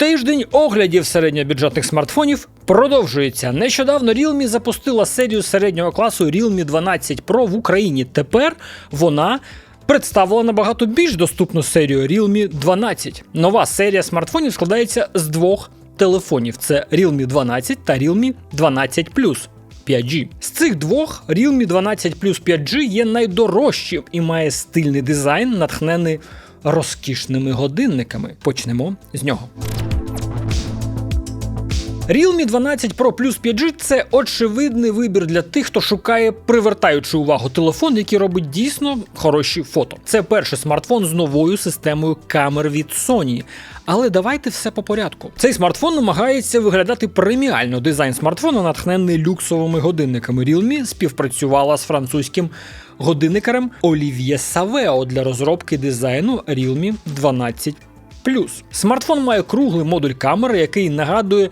Тиждень оглядів середньобюджетних смартфонів продовжується. Нещодавно Realme запустила серію середнього класу Realme 12 Pro в Україні. Тепер вона. Представила набагато більш доступну серію Realme 12. Нова серія смартфонів складається з двох телефонів: це Realme 12 та Realme 12 Plus 5G. З цих двох Realme 12 Plus 5G є найдорожчим і має стильний дизайн, натхнений розкішними годинниками. Почнемо з нього. Realme 12 Pro Plus 5G це очевидний вибір для тих, хто шукає привертаючи увагу телефон, який робить дійсно хороші фото. Це перший смартфон з новою системою камер від Sony. Але давайте все по порядку. Цей смартфон намагається виглядати преміально. Дизайн смартфону, натхнений люксовими годинниками. Realme співпрацювала з французьким годинникарем Олів'є Савео для розробки дизайну Realme 12 Смартфон має круглий модуль камери, який нагадує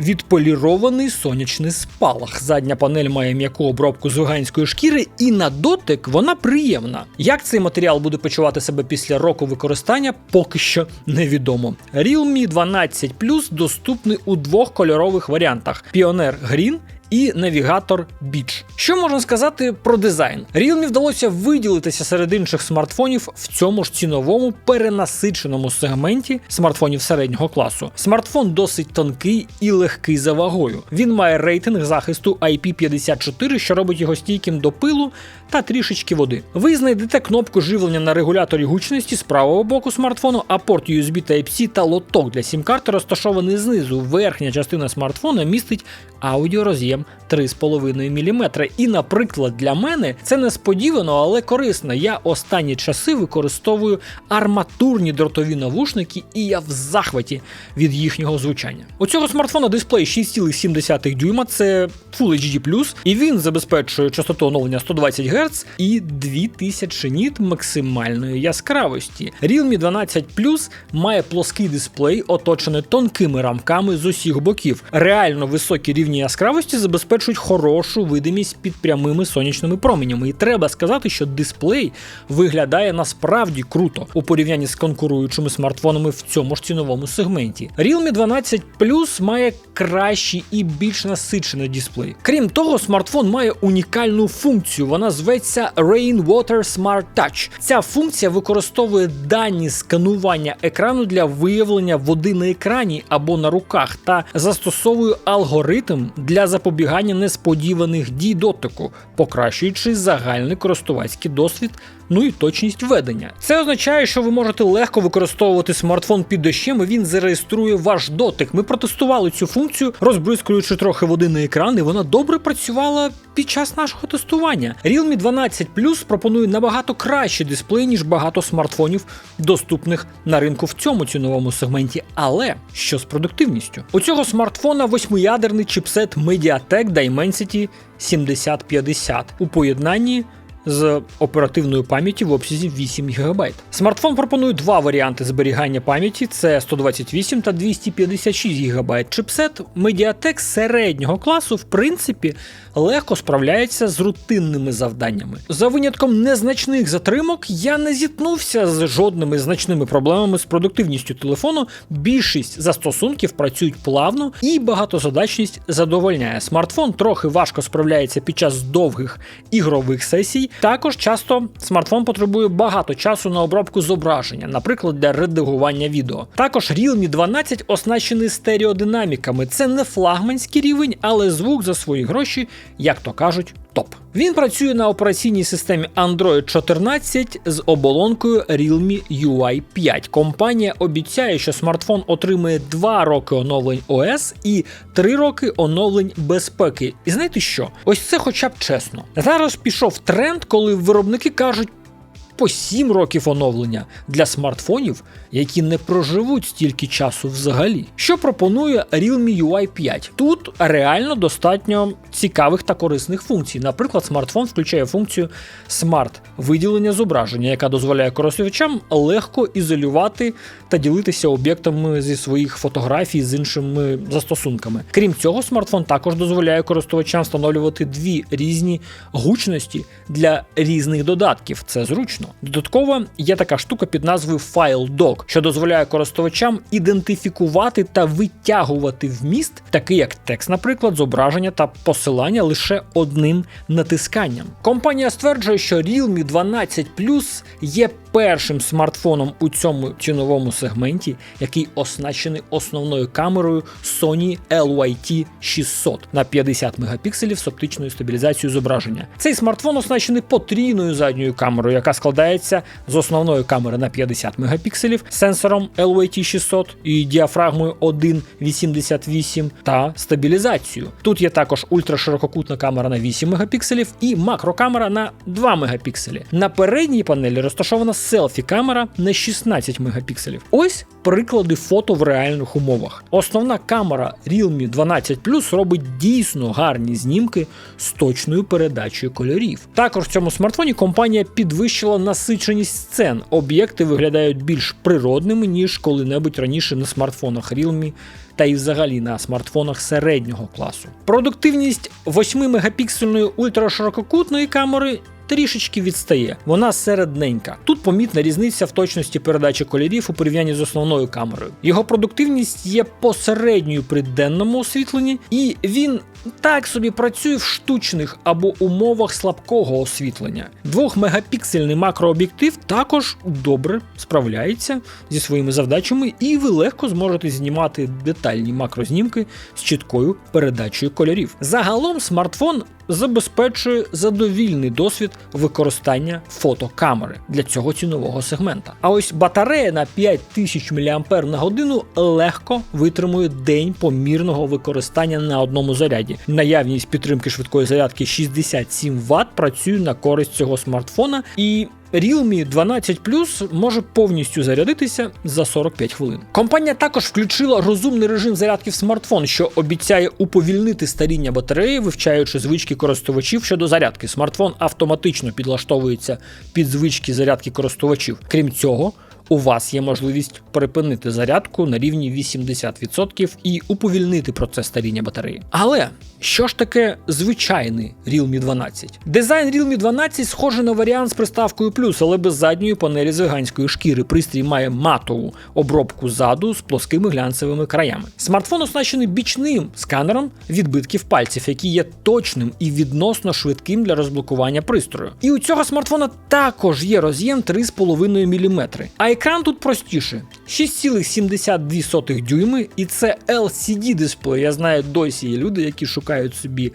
відполірований сонячний спалах. Задня панель має м'яку обробку з уганської шкіри, і на дотик вона приємна. Як цей матеріал буде почувати себе після року використання, поки що невідомо. Realme 12 Plus доступний у двох кольорових варіантах: Pioneer Green і навігатор Beach. Що можна сказати про дизайн? Realme вдалося виділитися серед інших смартфонів в цьому ж ціновому перенасиченому сегменті смартфонів середнього класу. Смартфон досить тонкий і легкий за вагою. Він має рейтинг захисту IP54, що робить його стійким до пилу та трішечки води. Ви знайдете кнопку живлення на регуляторі гучності з правого боку смартфону, а порт USB Type-C та лоток для сім-карти розташований знизу. Верхня частина смартфона містить аудіороз'єм 3,5 мм. І, наприклад, для мене це несподівано, але корисно. Я останні часи використовую арматурні дротові навушники, і я в захваті від їхнього звучання. У цього смартфона дисплей 6,7 дюйма, це Full HD+, і він забезпечує частоту оновлення 120 Гц і 2000 ніт максимальної яскравості. Realme 12 Plus має плоский дисплей, оточений тонкими рамками з усіх боків. Реально високі рівні яскравості забезпечують хорошу видимість під прямими сонячними променями. І треба сказати, що дисплей виглядає насправді круто у порівнянні з конкуруючими смартфонами в цьому ж ціновому сегменті. Realme 12 Plus має кращий і більш насичений дисплей. Крім того, смартфон має унікальну функцію. Вона зветься Rainwater Smart Touch. Ця функція використовує дані сканування екрану для виявлення води на екрані або на руках та застосовує алгоритм для запобігання несподіваних дій дотику, покращуючи загальний користувацький досвід. Ну і точність ведення. Це означає, що ви можете легко використовувати смартфон під дощем, і він зареєструє ваш дотик. Ми протестували цю функцію, розбризкуючи трохи води на екран, і вона добре працювала під час нашого тестування. Realme 12 Plus пропонує набагато кращий дисплей, ніж багато смартфонів, доступних на ринку в цьому ціновому сегменті. Але що з продуктивністю? У цього смартфона восьмиядерний чипсет MediaTek Dimensity 7050 у поєднанні з оперативною пам'яті в обсязі 8 ГБ. Смартфон пропонує два варіанти зберігання пам'яті: це 128 та 256 ГБ. Чипсет Mediatek середнього класу, в принципі, легко справляється з рутинними завданнями. За винятком незначних затримок я не зіткнувся з жодними значними проблемами з продуктивністю телефону. Більшість застосунків працюють плавно і багатозадачність задовольняє. Смартфон трохи важко справляється під час довгих ігрових сесій. Також часто смартфон потребує багато часу на обробку зображення, наприклад, для редагування відео. Також Realme 12 оснащений стереодинаміками. Це не флагманський рівень, але звук за свої гроші, як то кажуть, топ. Він працює на операційній системі Android 14 з оболонкою Realme UI 5. Компанія обіцяє, що смартфон отримує 2 роки оновлень ОС і 3 роки оновлень безпеки. І знаєте що? Ось це хоча б чесно. Зараз пішов тренд, коли виробники кажуть. По 7 років оновлення для смартфонів, які не проживуть стільки часу взагалі. Що пропонує Realme UI 5? Тут реально достатньо цікавих та корисних функцій. Наприклад, смартфон включає функцію Smart виділення зображення, яка дозволяє користувачам легко ізолювати та ділитися об'єктами зі своїх фотографій з іншими застосунками. Крім цього, смартфон також дозволяє користувачам встановлювати дві різні гучності для різних додатків. Це зручно. Додатково є така штука під назвою FileDoc, що дозволяє користувачам ідентифікувати та витягувати вміст, такий як текст, наприклад, зображення та посилання лише одним натисканням. Компанія стверджує, що Realme 12 Plus є першим смартфоном у цьому ціновому сегменті, який оснащений основною камерою Sony LYT 600 на 50 мегапікселів з оптичною стабілізацією зображення. Цей смартфон оснащений потрійною задньою камерою, яка складається з основної камери на 50 мегапікселів, сенсором LYT 600 і діафрагмою 1.88 та стабілізацією. Тут є також ультраширококутна камера на 8 мегапікселів і макрокамера на 2 мегапікселі. На передній панелі розташована селфі-камера на 16 мегапікселів. Ось приклади фото в реальних умовах. Основна камера Realme 12 Plus робить дійсно гарні знімки з точною передачею кольорів. Також в цьому смартфоні компанія підвищила насиченість сцен. Об'єкти виглядають більш природними, ніж коли-небудь раніше на смартфонах Realme та і взагалі на смартфонах середнього класу. Продуктивність 8-мегапіксельної ультраширококутної камери трішечки відстає. Вона середненька. Тут помітна різниця в точності передачі кольорів у порівнянні з основною камерою. Його продуктивність є посередньою при денному освітленні, і він так собі працює в штучних або умовах слабкого освітлення. Двохмегапіксельний макрооб'єктив також добре справляється зі своїми завдачами, і ви легко зможете знімати детальні макрознімки з чіткою передачею кольорів. Загалом смартфон забезпечує задовільний досвід використання фотокамери для цього цінового сегмента. А ось батарея на 5000 мАч легко витримує день помірного використання на одному заряді. Наявність підтримки швидкої зарядки 67 Вт працює на користь цього смартфона і. Realme 12 Plus може повністю зарядитися за 45 хвилин. Компанія також включила розумний режим зарядки в смартфон, що обіцяє уповільнити старіння батареї, вивчаючи звички користувачів щодо зарядки. Смартфон автоматично підлаштовується під звички зарядки користувачів. Крім цього, у вас є можливість припинити зарядку на рівні 80% і уповільнити процес старіння батареї. Але що ж таке звичайний Realme 12? Дизайн Realme 12 схожий на варіант з приставкою плюс, але без задньої панелі з веганської шкіри. Пристрій має матову обробку ззаду з плоскими глянцевими краями. Смартфон оснащений бічним сканером відбитків пальців, який є точним і відносно швидким для розблокування пристрою. І у цього смартфона також є роз'єм 3,5 мм. А екран тут простіше: 6,72 дюйми, і це LCD дисплей. Я знаю, досі є люди, які шукають собі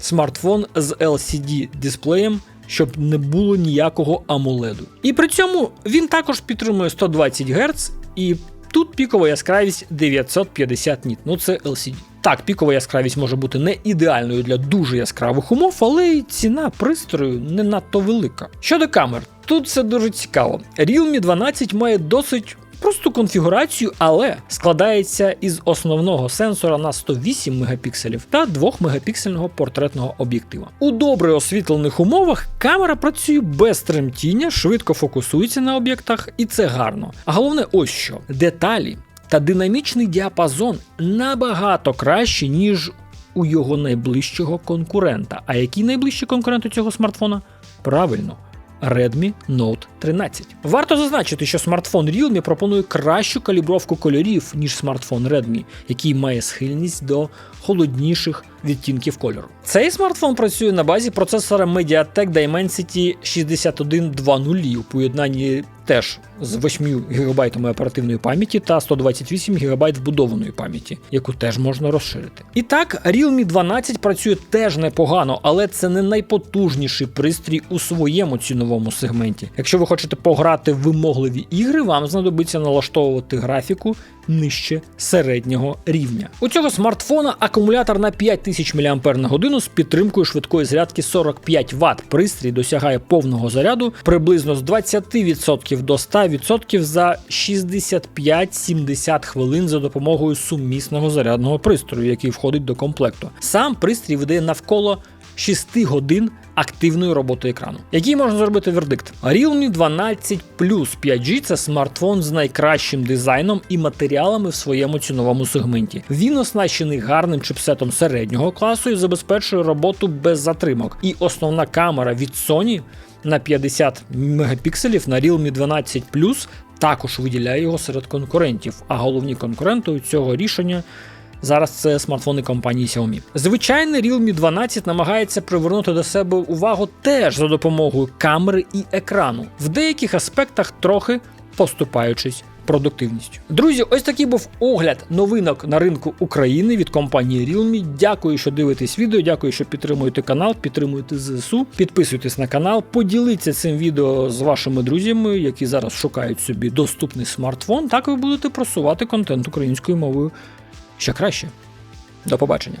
смартфон з LCD дисплеєм. Щоб не було ніякого амуледу. І при цьому він також підтримує 120 Гц, і тут пікова яскравість 950 ніт. Ну це LCD. Так, пікова яскравість може бути не ідеальною для дуже яскравих умов, але й ціна пристрою не надто велика. Щодо камер, тут все дуже цікаво. Realme 12 має досить просту конфігурацію, але складається із основного сенсора на 108 мегапікселів та 2 мегапіксельного портретного об'єктива. У добре освітлених умовах камера працює без тремтіння, швидко фокусується на об'єктах, і це гарно. А головне, ось що деталі та динамічний діапазон набагато краще, ніж у його найближчого конкурента. А який найближчий конкурент у цього смартфона? Правильно. Redmi Note 13. Варто зазначити, що смартфон Realme пропонує кращу калібровку кольорів, ніж смартфон Redmi, який має схильність до холодніших відтінків кольору. Цей смартфон працює на базі процесора MediaTek Dimensity 6120 у поєднанні теж з 8 ГБ оперативної пам'яті та 128 ГБ вбудованої пам'яті, яку теж можна розширити. І так, Realme 12 працює теж непогано, але це не найпотужніший пристрій у своєму ціновому сегменті. Якщо ви хочете пограти в вимогливі ігри, вам знадобиться налаштовувати графіку нижче середнього рівня. У цього смартфона акумулятор на 5000 мАч з підтримкою швидкої зарядки 45 Вт. Пристрій досягає повного заряду приблизно з 20% до 100% за 65-70 хвилин за допомогою сумісного зарядного пристрою, який входить до комплекту. Сам пристрій видає навколо 6 годин активної роботи екрану. Який можна зробити вердикт? Realme 12 Plus 5G це смартфон з найкращим дизайном і матеріалами в своєму ціновому сегменті. Він оснащений гарним чипсетом середнього класу і забезпечує роботу без затримок. І основна камера від Sony на 50 мегапікселів на Realme 12 Plus також виділяє його серед конкурентів. А головні конкуренти у цього рішення. Зараз це смартфони компанії Xiaomi. Звичайний Realme 12 намагається привернути до себе увагу теж за допомогою камери і екрану, в деяких аспектах трохи поступаючись продуктивністю. Друзі, ось такий був огляд новинок на ринку України від компанії Realme. Дякую, що дивитесь відео. Дякую, що підтримуєте канал, підтримуєте ЗСУ. Підписуйтесь на канал, поділіться цим відео з вашими друзями, які зараз шукають собі доступний смартфон. Так ви будете просувати контент українською мовою ще краще. До побачення.